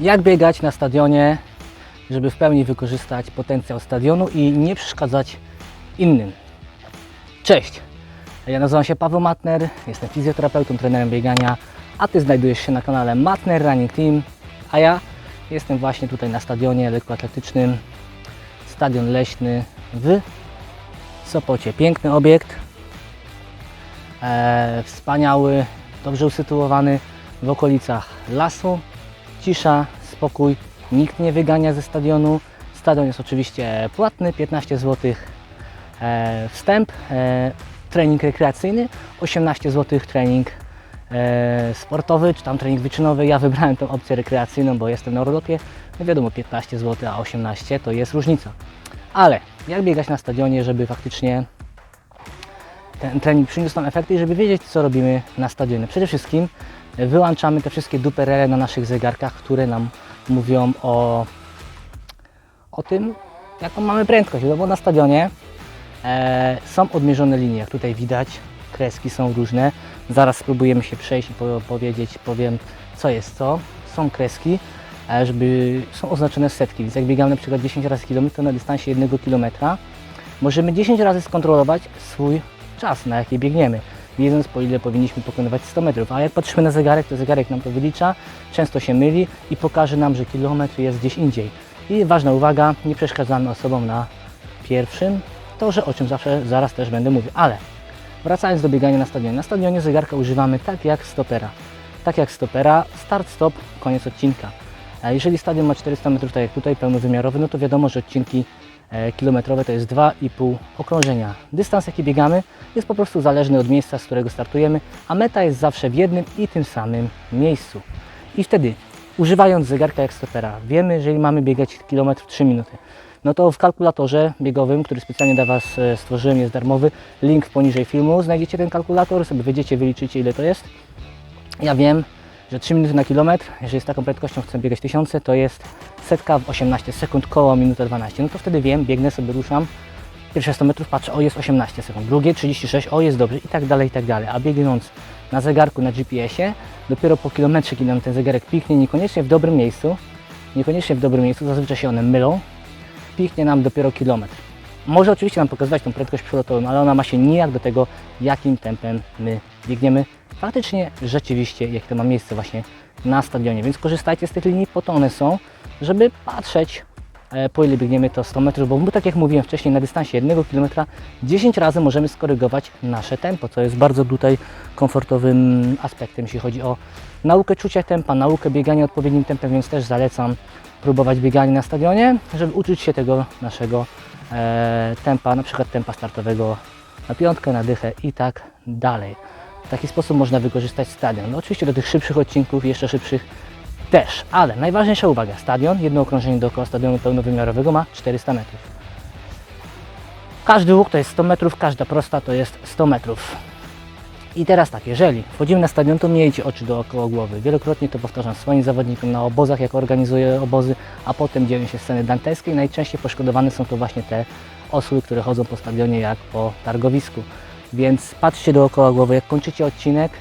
Jak biegać na stadionie, żeby w pełni wykorzystać potencjał stadionu i nie przeszkadzać innym. Cześć, ja nazywam się Paweł Matner, jestem fizjoterapeutą, trenerem biegania, a Ty znajdujesz się na kanale Matner Running Team, a ja jestem właśnie tutaj na stadionie lekkoatletycznym, stadion leśny w Sopocie. Piękny obiekt, e, wspaniały, dobrze usytuowany w okolicach lasu, cisza, spokój, nikt nie wygania ze stadionu. Stadion jest oczywiście płatny, 15 zł e, wstęp, e, trening rekreacyjny, 18 zł trening e, sportowy, czy tam trening wyczynowy. Ja wybrałem tę opcję rekreacyjną, bo jestem na urlopie. No wiadomo, 15 zł, a 18 to jest różnica. Ale jak biegać na stadionie, żeby faktycznie ten trening przyniósł nam efekty i żeby wiedzieć, co robimy na stadionie. Przede wszystkim wyłączamy te wszystkie duperele na naszych zegarkach, które nam mówią o, o tym, jaką mamy prędkość, no bo na stadionie e, są odmierzone linie, jak tutaj widać, kreski są różne. Zaraz spróbujemy się przejść i po, powiedzieć, powiem, co jest co. Są kreski, e, żeby są oznaczone setki, więc jak biegamy na przykład 10 razy kilometr na dystansie 1 km, możemy 10 razy skontrolować swój czas, na jaki biegniemy, wiedząc po ile powinniśmy pokonywać 100 metrów. A jak patrzymy na zegarek, to zegarek nam to wylicza, często się myli i pokaże nam, że kilometr jest gdzieś indziej. I ważna uwaga, nie przeszkadzamy osobom na pierwszym torze, o czym zawsze zaraz też będę mówił. Ale wracając do biegania na stadionie. Na stadionie zegarka używamy tak jak stopera. Tak jak stopera, start, stop, koniec odcinka. Jeżeli stadion ma 400 metrów, tak jak tutaj, pełnowymiarowy, no to wiadomo, że odcinki kilometrowe to jest 2,5 okrążenia. Dystans jaki biegamy jest po prostu zależny od miejsca, z którego startujemy, a meta jest zawsze w jednym i tym samym miejscu. I wtedy, używając zegarka jak stopera, wiemy, jeżeli mamy biegać kilometr w 3 minuty, no to w kalkulatorze biegowym, który specjalnie dla Was e, stworzyłem, jest darmowy, link poniżej filmu, znajdziecie ten kalkulator, sobie wyjdziecie, wyliczycie ile to jest. Ja wiem, że 3 minuty na kilometr, jeżeli z taką prędkością chcę biegać 1000, to jest setka w 18 sekund, koło minuta 12. No to wtedy wiem, biegnę sobie, ruszam. Pierwsze 100 metrów patrzę, o jest 18 sekund, drugie 36, o jest dobrze i tak dalej, i tak dalej. A biegnąc na zegarku, na GPS-ie, dopiero po kilometrze, kiedy nam ten zegarek piknie, niekoniecznie w dobrym miejscu, niekoniecznie w dobrym miejscu, zazwyczaj się one mylą, piknie nam dopiero kilometr. Może oczywiście nam pokazywać tą prędkość przelotową, ale ona ma się nijak do tego, jakim tempem my biegniemy. Faktycznie, rzeczywiście, jak to ma miejsce właśnie na stadionie, więc korzystajcie z tych linii, po to one są, żeby patrzeć, e, po ile biegniemy to 100 metrów, bo tak jak mówiłem wcześniej, na dystansie 1 km 10 razy możemy skorygować nasze tempo, co jest bardzo tutaj komfortowym aspektem, jeśli chodzi o naukę czucia tempa, naukę biegania odpowiednim tempem, więc też zalecam próbować biegania na stadionie, żeby uczyć się tego naszego tempa, na przykład tempa startowego na piątkę, na dychę i tak dalej. W taki sposób można wykorzystać stadion. No oczywiście do tych szybszych odcinków, jeszcze szybszych też, ale najważniejsza uwaga, stadion, jedno okrążenie dookoła stadionu pełnowymiarowego ma 400 metrów. Każdy łuk to jest 100 metrów, każda prosta to jest 100 metrów. I teraz tak, jeżeli wchodzimy na stadion, to miejcie oczy dookoła głowy. Wielokrotnie to powtarzam swoim zawodnikom na obozach, jak organizuję obozy, a potem dzieją się sceny danteskie i najczęściej poszkodowane są to właśnie te osły, które chodzą po stadionie jak po targowisku. Więc patrzcie dookoła głowy, jak kończycie odcinek,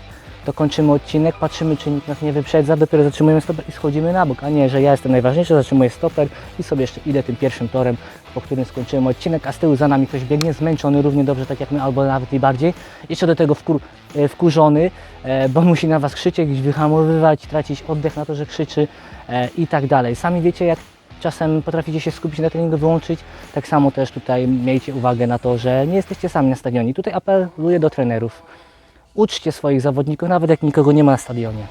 to kończymy odcinek, patrzymy, czy nikt nas nie wyprzedza, dopiero zatrzymujemy stoper i schodzimy na bok, a nie, że ja jestem najważniejszy, zatrzymuję stoper i sobie jeszcze idę tym pierwszym torem, po którym skończyłem odcinek, a z tyłu za nami ktoś biegnie, zmęczony równie dobrze, tak jak my, albo nawet i bardziej, jeszcze do tego wkur, e, wkurzony, e, bo musi na Was krzyczeć, gdzieś wyhamowywać, tracić oddech na to, że krzyczy e, i tak dalej. Sami wiecie, jak czasem potraficie się skupić na treningu, wyłączyć, tak samo też tutaj miejcie uwagę na to, że nie jesteście sami na stadionie. Tutaj apeluję do trenerów, uczcie swoich zawodników, nawet jak nikogo nie ma na stadionie.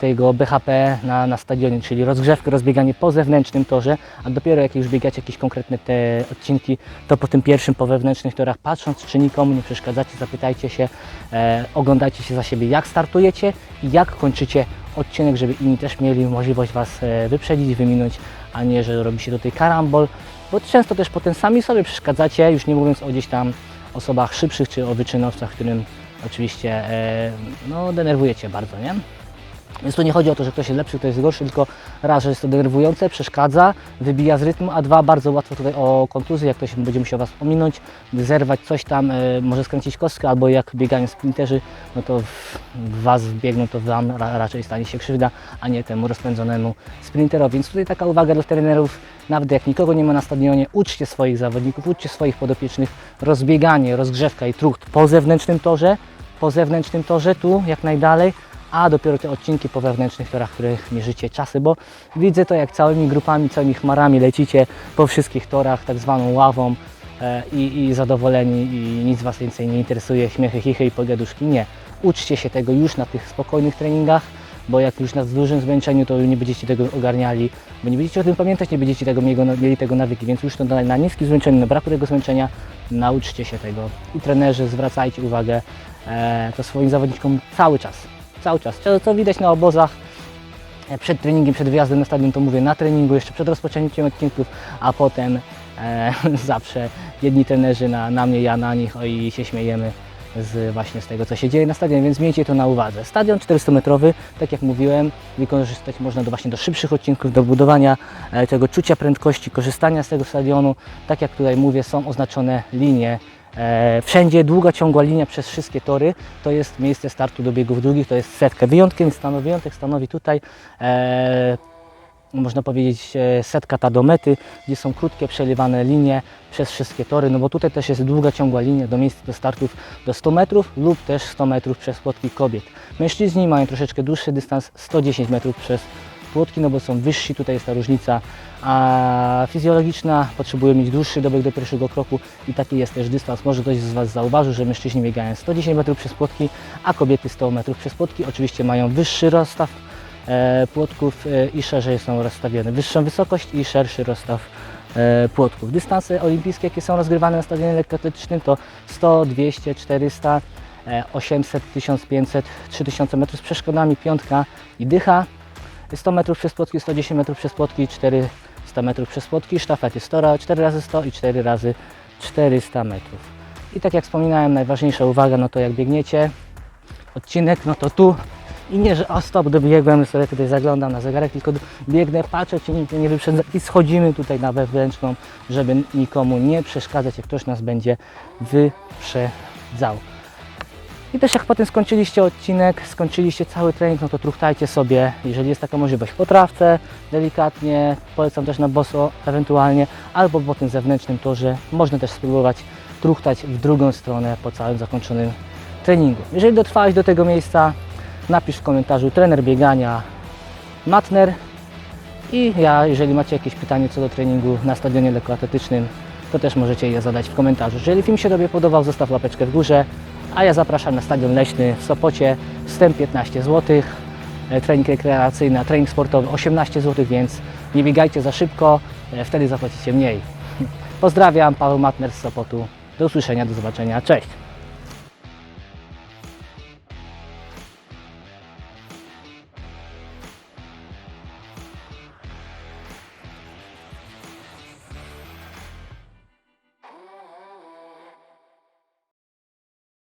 Tego BHP na, na stadionie, czyli rozgrzewkę, rozbieganie po zewnętrznym torze, a dopiero jak już biegacie jakieś konkretne te odcinki, to po tym pierwszym, po wewnętrznych torach, patrząc czy nikomu nie przeszkadzacie, zapytajcie się, e, oglądajcie się za siebie, jak startujecie i jak kończycie odcinek, żeby inni też mieli możliwość Was e, wyprzedzić, wyminąć, a nie, że robi się tutaj karambol, bo często też potem sami sobie przeszkadzacie, już nie mówiąc o gdzieś tam osobach szybszych czy o wyczynowcach, którym oczywiście e, no, denerwujecie bardzo, nie? Więc tu nie chodzi o to, że ktoś jest lepszy, ktoś jest gorszy, tylko raz, że jest to denerwujące, przeszkadza, wybija z rytmu, a dwa, bardzo łatwo tutaj o kontuzję, jak ktoś będzie musiał Was ominąć, zerwać coś tam, e, może skręcić kostkę, albo jak biegają sprinterzy, no to w, w Was wbiegną, to Wam ra, raczej stanie się krzywda, a nie temu rozpędzonemu sprinterowi. Więc tutaj taka uwaga dla trenerów, nawet jak nikogo nie ma na stadionie, uczcie swoich zawodników, uczcie swoich podopiecznych rozbieganie, rozgrzewka i trucht po zewnętrznym torze, po zewnętrznym torze, tu jak najdalej, a dopiero te odcinki po wewnętrznych torach, w których mierzycie czasy, bo widzę to jak całymi grupami, całymi chmarami lecicie po wszystkich torach, tak zwaną ławą e, i, i zadowoleni i nic Was więcej nie interesuje, śmiechy, chichy i pogaduszki. Nie. Uczcie się tego już na tych spokojnych treningach, bo jak już na dużym zmęczeniu, to nie będziecie tego ogarniali, bo nie będziecie o tym pamiętać, nie będziecie tego, mieli tego nawyki, więc już to na, na niskim zmęczeniu, na braku tego zmęczenia, nauczcie się tego. I trenerzy, zwracajcie uwagę to swoim zawodnikom cały czas, cały czas. Co, co widać na obozach, e, przed treningiem, przed wyjazdem na stadion, to mówię na treningu, jeszcze przed rozpoczęciem odcinków, a potem e, zawsze jedni trenerzy na, na mnie, ja na nich o, i się śmiejemy z, właśnie z tego, co się dzieje na stadionie, więc miejcie to na uwadze. Stadion 400-metrowy, tak jak mówiłem, wykorzystać można do, właśnie do szybszych odcinków, do budowania e, tego czucia prędkości, korzystania z tego stadionu. Tak jak tutaj mówię, są oznaczone linie E, wszędzie długa ciągła linia przez wszystkie tory to jest miejsce startu do biegów długich, to jest setka. Wyjątkiem stanowi, wyjątek stanowi tutaj e, można powiedzieć e, setka ta do mety, gdzie są krótkie przelewane linie przez wszystkie tory, no bo tutaj też jest długa ciągła linia do miejsc do startów do 100 metrów lub też 100 metrów przez płotki kobiet. Mężczyźni mają troszeczkę dłuższy dystans 110 metrów przez płotki, no bo są wyżsi, tutaj jest ta różnica, a fizjologiczna potrzebuje mieć dłuższy dobieg do pierwszego kroku i taki jest też dystans. Może ktoś z Was zauważył, że mężczyźni biegają 110 metrów przez płotki, a kobiety 100 metrów przez płotki. Oczywiście mają wyższy rozstaw e, płotków e, i szerzej są rozstawione, wyższą wysokość i szerszy rozstaw e, płotków. Dystanse olimpijskie, jakie są rozgrywane na stadionie lekkoatletycznym to 100, 200, 400, e, 800, 1500, 3000 metrów z przeszkodami, piątka i dycha. 100 metrów przez płotki, 110 metrów przez płotki, 400 metrów przez płotki, sztafety 100, ra- 4 razy 100 i 4 razy 400 metrów. I tak jak wspominałem, najważniejsza uwaga, no to jak biegniecie odcinek, no to tu i nie, że o stop, dobiegłem, sobie tutaj zaglądam na zegarek, tylko biegnę, patrzę, czy nikt nie wyprzedza i schodzimy tutaj na wewnętrzną, żeby nikomu nie przeszkadzać, jak ktoś nas będzie wyprzedzał. I też jak potem skończyliście odcinek, skończyliście cały trening, no to truchtajcie sobie, jeżeli jest taka możliwość, po trawce, delikatnie, polecam też na boso ewentualnie, albo po tym zewnętrznym torze. Można też spróbować truchtać w drugą stronę po całym zakończonym treningu. Jeżeli dotrwałeś do tego miejsca, napisz w komentarzu trener biegania Matner i ja, jeżeli macie jakieś pytanie co do treningu na stadionie lekkoatletycznym, to też możecie je zadać w komentarzu. Jeżeli film się Tobie podobał, zostaw łapeczkę w górze, a ja zapraszam na Stadion Leśny w Sopocie, wstęp 15 zł, e, trening rekreacyjny, trening sportowy 18 zł, więc nie biegajcie za szybko, e, wtedy zapłacicie mniej. Pozdrawiam, Paweł Matner z Sopotu. Do usłyszenia, do zobaczenia, cześć!